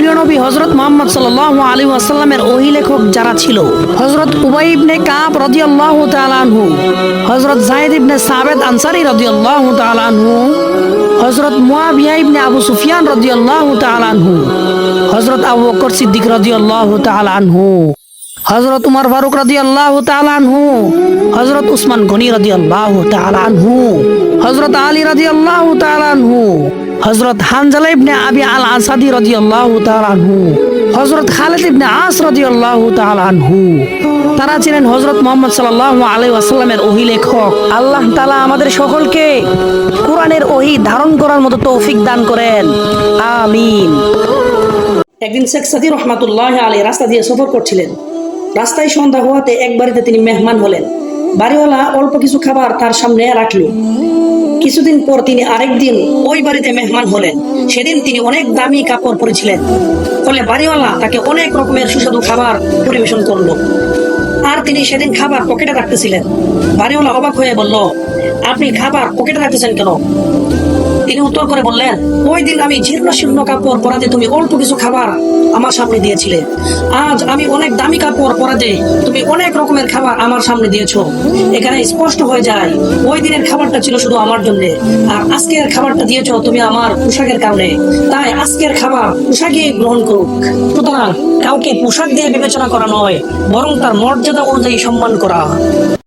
প্রিয় নবী হজরত মোহাম্মদ সাল্লাহ আলী আসাল্লামের ওহি লেখক যারা ছিল হজরত উবাই ইবনে কাব রদিয়াল্লাহ তালানহু হজরত জাহিদ ইবনে সাবেদ আনসারি রদিয়াল্লাহ তালানহু হজরত মুয়াবিয়া ইবনে আবু সুফিয়ান রদিয়াল্লাহ তালানহু হজরত আবু বকর সিদ্দিক রদিয়াল্লাহ তালানহু হজরত উমর ফারুক রাদি আল্লাহ তালানহু হজরত উসমান গনি রাদি আল্লাহ তালানহু হজরত আলী রাদি আল্লাহ তালানহু হজরত হানজালা ইবনে আবি আল আসাদি রাদি আল্লাহ তালানহু হজরত খালিদ ইবনে আস রাদি আল্লাহ তালানহু তারা ছিলেন হজরত মোহাম্মদ সাল্লাহ আলাই আসাল্লামের ওহি লেখক আল্লাহ তালা আমাদের সকলকে কোরআনের ওহি ধারণ করার মতো তৌফিক দান করেন। আমিন। একদিন শেখ সাদি রহমাতুল্লাহ আলী রাস্তা দিয়ে সফর করছিলেন। রাস্তায় সন্ধ্যা হওয়াতে এক বাড়িতে তিনি মেহমান হলেন। বাড়িওয়ালা অল্প কিছু খাবার তার সামনে রাখল। কিছুদিন পর তিনি আরেক দিন ওই বাড়িতে মেহমান হলেন। সেদিন তিনি অনেক দামি কাপড় পরেছিলেন। ফলে বাড়িওয়ালা তাকে অনেক রকমের সুস্বাদু খাবার পরিবেশন করল। আর তিনি সেদিন খাবার পকেটে রাখতেছিলেন। বাড়িওয়ালা অবাক হয়ে বলল, আপনি খাবার পকেটে রাখতেছেন কেন? তিনি উত্তর করে বললেন, ওই দিন আমি জীর্ণ শীর্ণ কাপড় পরাতে তুমি অল্প কিছু খাবার আমার সামনে দিয়েছিলে। আজ আমি অনেক দামি কাপড় পরাতে তুমি অনেক রকমের খাবার আমার সামনে দিয়েছ। এখানে স্পষ্ট হয়ে যায়, ওই দিনের খাবারটা ছিল শুধু আমার জন্য। আর আজকের খাবারটা দিয়েছ তুমি আমার পোশাকের কারণে। তাই আজকের খাবার পোশাকই গ্রহণ করুক। সুতরাং কাউকে পোশাক দিয়ে বিবেচনা করা নয়, বরং তার মর্যাদা অনুযায়ী সম্মান করা।